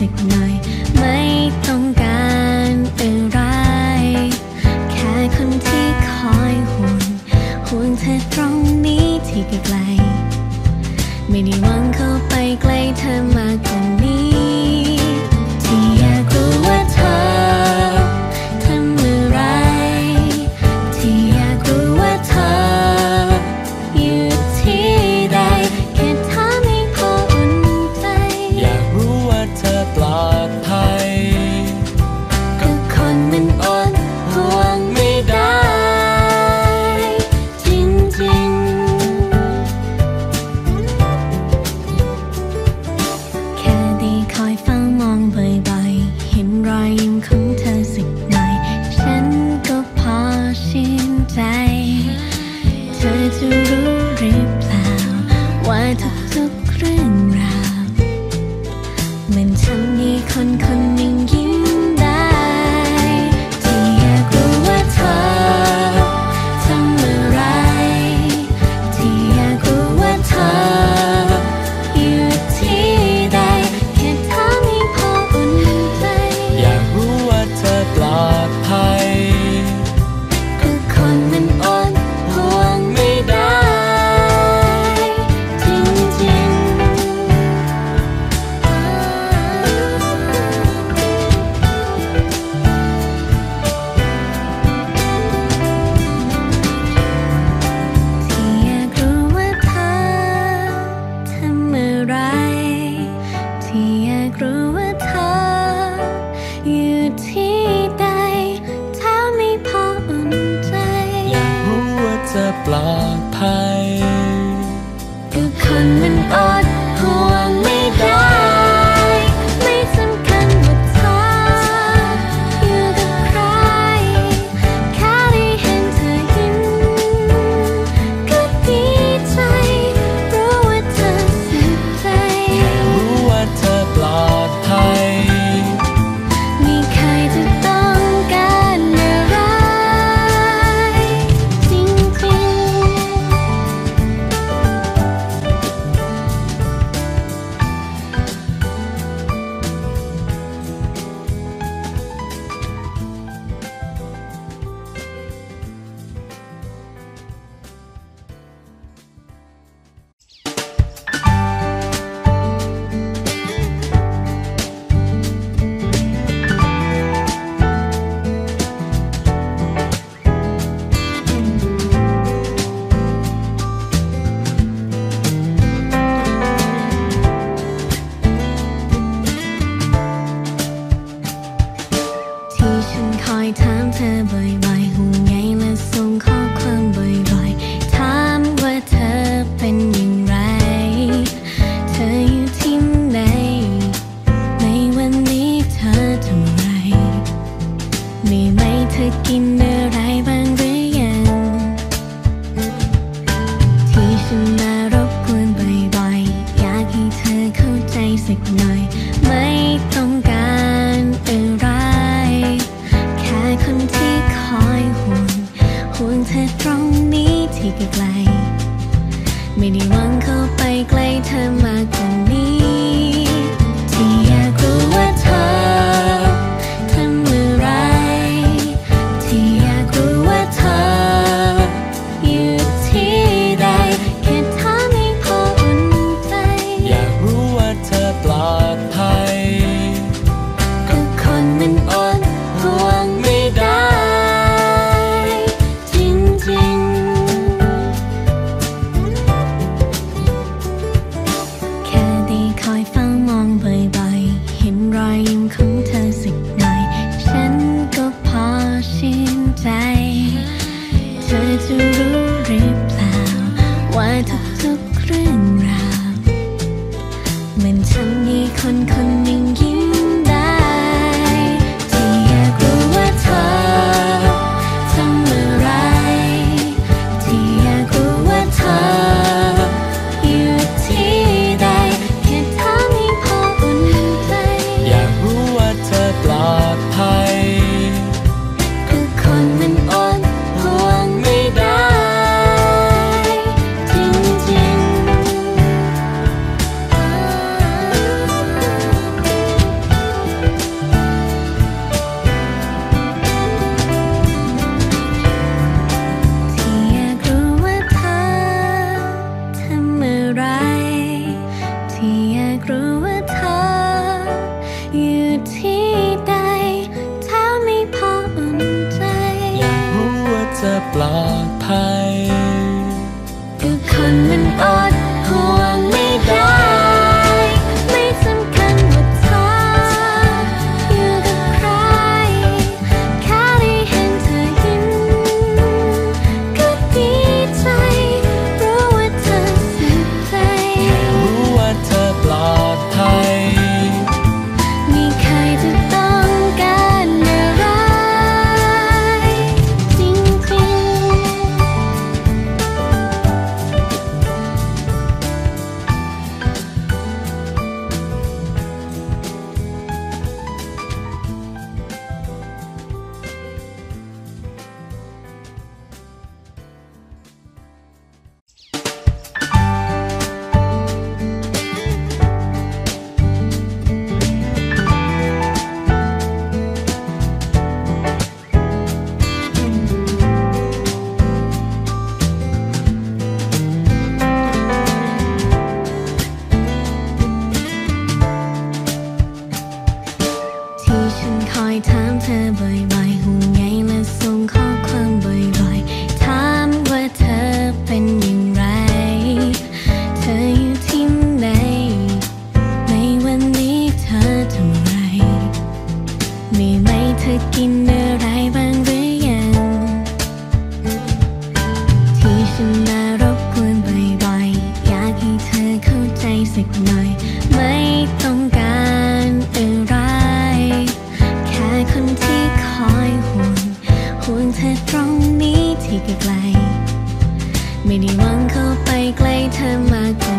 sạch này. mấy จะปลอดภัยก็คนมันอดห่วงไม่ได้ ใกล้เธอมากกว่า ฉันมีคนคนหนึ่ง ที่ใด ถ้าไม่พออุ่นใจ อยากรู้ว่าจะปลอดภัยก็คนมันอดห่วง ไกลๆไม่ได้หวังเข้าไปใกล้เธอมาก